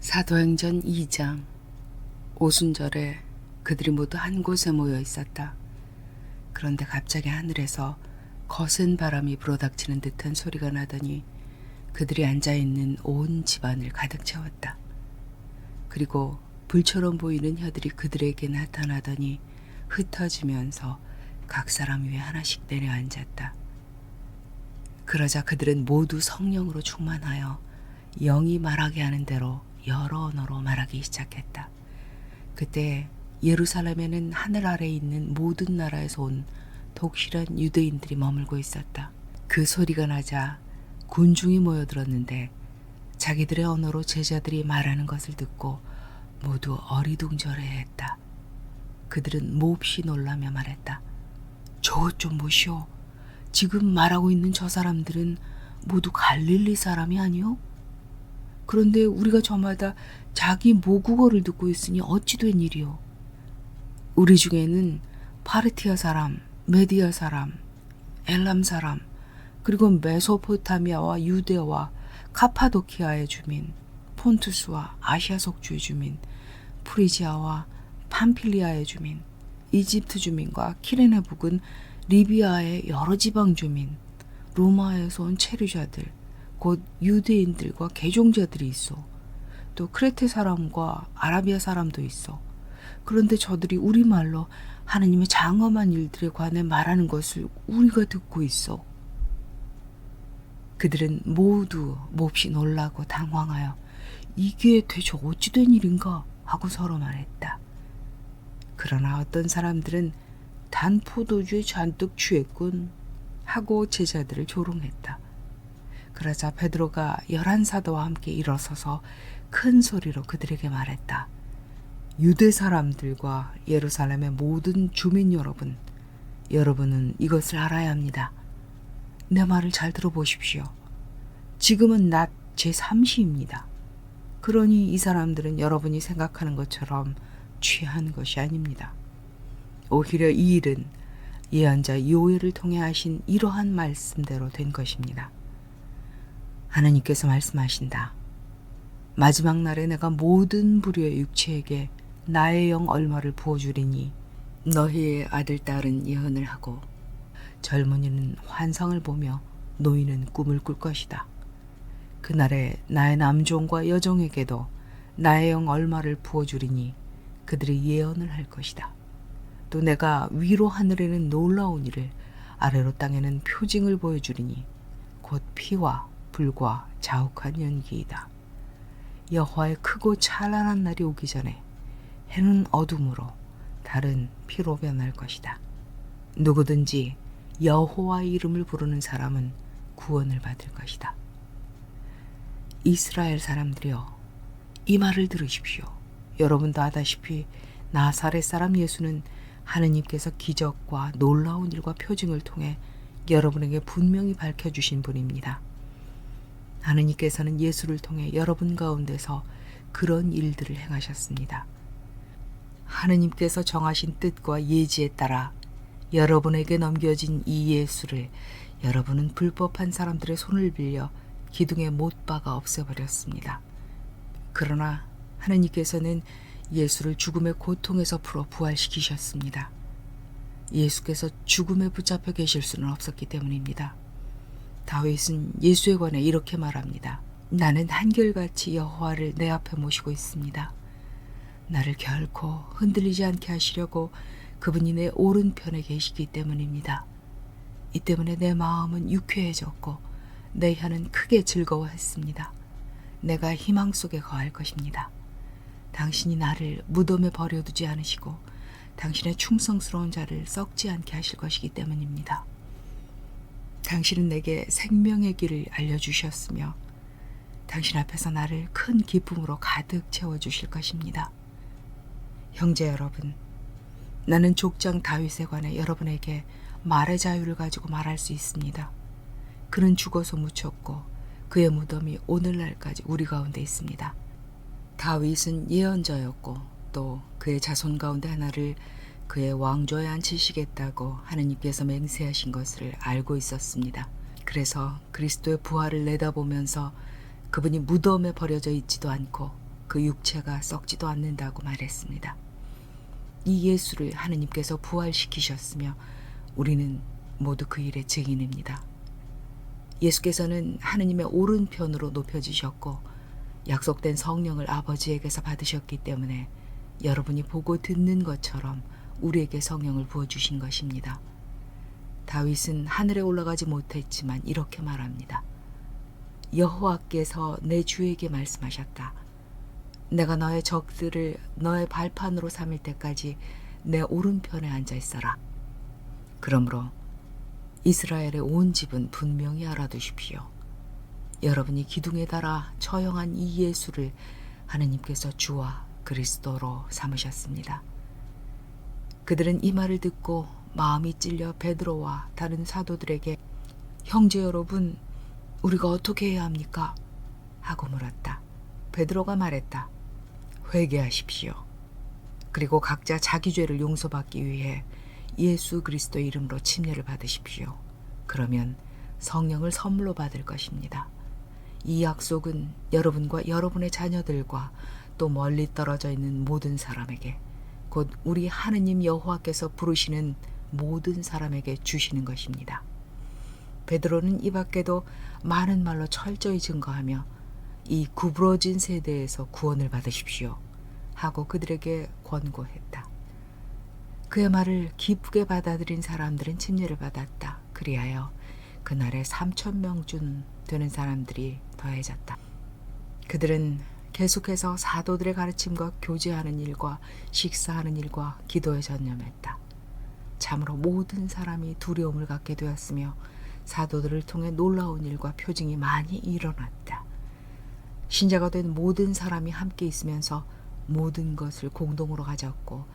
사도행전 2장 오순절에 그들이 모두 한 곳에 모여 있었다. 그런데 갑자기 하늘에서 거센 바람이 불어닥치는 듯한 소리가 나더니 그들이 앉아 있는 온 집안을 가득 채웠다. 그리고 불처럼 보이는 혀들이 그들에게 나타나더니 흩어지면서 각 사람 위에 하나씩 내려앉았다. 그러자 그들은 모두 성령으로 충만하여 영이 말하게 하는 대로 여러 언어로 말하기 시작했다. 그때 예루살렘에는 하늘 아래에 있는 모든 나라에서 온 독실한 유대인들이 머물고 있었다. 그 소리가 나자 군중이 모여들었는데 자기들의 언어로 제자들이 말하는 것을 듣고 모두 어리둥절해했다. 그들은 몹시 놀라며 말했다. 저것 좀 보시오. 지금 말하고 있는 저 사람들은 모두 갈릴리 사람이 아니오? 그런데 우리가 저마다 자기 모국어를 듣고 있으니 어찌 된 일이오? 우리 중에는 파르티아 사람, 메디아 사람, 엘람 사람, 그리고 메소포타미아와 유대와 카파도키아의 주민, 폰투스와 아시아 속주의 주민, 프리지아와 팜필리아의 주민, 이집트 주민과 키레네 북은 리비아의 여러 지방 주민, 로마에서 온 체류자들, 곧 유대인들과 개종자들이 있어. 또 크레테 사람과 아라비아 사람도 있어. 그런데 저들이 우리말로 하느님의 장엄한 일들에 관해 말하는 것을 우리가 듣고 있어. 그들은 모두 몹시 놀라고 당황하여 이게 대체 어찌 된 일인가 하고 서로 말했다. 그러나 어떤 사람들은 단 포도주에 잔뜩 취했군 하고 제자들을 조롱했다. 그러자 베드로가 열한 사도와 함께 일어서서 큰 소리로 그들에게 말했다. 유대 사람들과 예루살렘의 모든 주민 여러분, 여러분은 이것을 알아야 합니다. 내 말을 잘 들어보십시오. 지금은 낮 제3시입니다. 그러니 이 사람들은 여러분이 생각하는 것처럼 취한 것이 아닙니다. 오히려 이 일은 예언자 요엘을 통해 하신 이러한 말씀대로 된 것입니다. 하나님께서 말씀하신다. 마지막 날에 내가 모든 부류의 육체에게 나의 영 얼마를 부어주리니 너희의 아들 딸은 예언을 하고 젊은이는 환상을 보며 노인은 꿈을 꿀 것이다. 그날에 나의 남종과 여종에게도 나의 영 얼마를 부어주리니 그들이 예언을 할 것이다. 또 내가 위로 하늘에는 놀라운 일을 아래로 땅에는 표징을 보여주리니 곧 피와 불과 자욱한 연기이다. 여호와의 크고 찬란한 날이 오기 전에 해는 어둠으로 달은 피로 변할 것이다. 누구든지 여호와의 이름을 부르는 사람은 구원을 받을 것이다. 이스라엘 사람들이여 이 말을 들으십시오. 여러분도 아다시피 나사렛 사람 예수는 하느님께서 기적과 놀라운 일과 표징을 통해 여러분에게 분명히 밝혀주신 분입니다. 하느님께서는 예수를 통해 여러분 가운데서 그런 일들을 행하셨습니다. 하느님께서 정하신 뜻과 예지에 따라 여러분에게 넘겨진 이 예수를 여러분은 불법한 사람들의 손을 빌려 기둥에 못 박아 없애버렸습니다. 그러나 하느님께서는 예수를 죽음의 고통에서 풀어 부활시키셨습니다. 예수께서 죽음에 붙잡혀 계실 수는 없었기 때문입니다. 다윗은 예수에 관해 이렇게 말합니다. 나는 한결같이 여호와를 내 앞에 모시고 있습니다. 나를 결코 흔들리지 않게 하시려고 그분이 내 오른편에 계시기 때문입니다. 이 때문에 내 마음은 유쾌해졌고 내 혀는 크게 즐거워했습니다. 내가 희망 속에 거할 것입니다. 당신이 나를 무덤에 버려두지 않으시고 당신의 충성스러운 자를 썩지 않게 하실 것이기 때문입니다. 당신은 내게 생명의 길을 알려주셨으며 당신 앞에서 나를 큰 기쁨으로 가득 채워주실 것입니다. 형제 여러분, 나는 족장 다윗에 관해 여러분에게 말의 자유를 가지고 말할 수 있습니다. 그는 죽어서 묻혔고 그의 무덤이 오늘날까지 우리 가운데 있습니다. 다윗은 예언자였고 또 그의 자손 가운데 하나를 그의 왕조에 앉히시겠다고 하느님께서 맹세하신 것을 알고 있었습니다. 그래서 그리스도의 부활을 내다보면서 그분이 무덤에 버려져 있지도 않고 그 육체가 썩지도 않는다고 말했습니다. 이 예수를 하느님께서 부활시키셨으며 우리는 모두 그 일의 증인입니다. 예수께서는 하느님의 오른편으로 높여지셨고 약속된 성령을 아버지에게서 받으셨기 때문에 여러분이 보고 듣는 것처럼 우리에게 성령을 부어 주신 것입니다. 다윗은 하늘에 올라가지 못했지만 이렇게 말합니다. 여호와께서 내 주에게 말씀하셨다. 내가 너의 적들을 너의 발판으로 삼을 때까지 내 오른편에 앉아 있어라. 그러므로 이스라엘의 온 집은 분명히 알아두십시오. 여러분이 기둥에 달아 처형한 이 예수를 하느님께서 주와 그리스도로 삼으셨습니다. 그들은 이 말을 듣고 마음이 찔려 베드로와 다른 사도들에게 형제 여러분 우리가 어떻게 해야 합니까? 하고 물었다. 베드로가 말했다. 회개하십시오. 그리고 각자 자기 죄를 용서받기 위해 예수 그리스도 이름으로 침례를 받으십시오. 그러면 성령을 선물로 받을 것입니다. 이 약속은 여러분과 여러분의 자녀들과 또 멀리 떨어져 있는 모든 사람에게 곧 우리 하느님 여호와께서 부르시는 모든 사람에게 주시는 것입니다. 베드로는 이 밖에도 많은 말로 철저히 증거하며 이 구부러진 세대에서 구원을 받으십시오 하고 그들에게 권고했다. 그의 말을 기쁘게 받아들인 사람들은 침례를 받았다. 그리하여 그날에 3천 명쯤 되는 사람들이 더해졌다. 그들은 계속해서 사도들의 가르침과 교제하는 일과 식사하는 일과 기도에 전념했다. 참으로 모든 사람이 두려움을 갖게 되었으며 사도들을 통해 놀라운 일과 표징이 많이 일어났다. 신자가 된 모든 사람이 함께 있으면서 모든 것을 공동으로 가졌고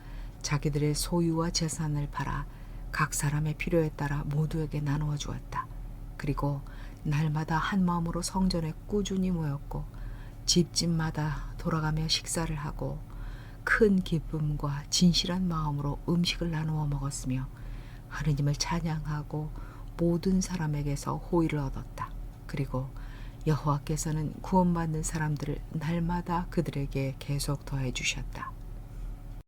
자기들의 소유와 재산을 팔아 각 사람의 필요에 따라 모두에게 나누어 주었다. 그리고 날마다 한 마음으로 성전에 꾸준히 모였고 집집마다 돌아가며 식사를 하고 큰 기쁨과 진실한 마음으로 음식을 나누어 먹었으며 하느님을 찬양하고 모든 사람에게서 호의를 얻었다. 그리고 여호와께서는 구원받는 사람들을 날마다 그들에게 계속 더해 주셨다.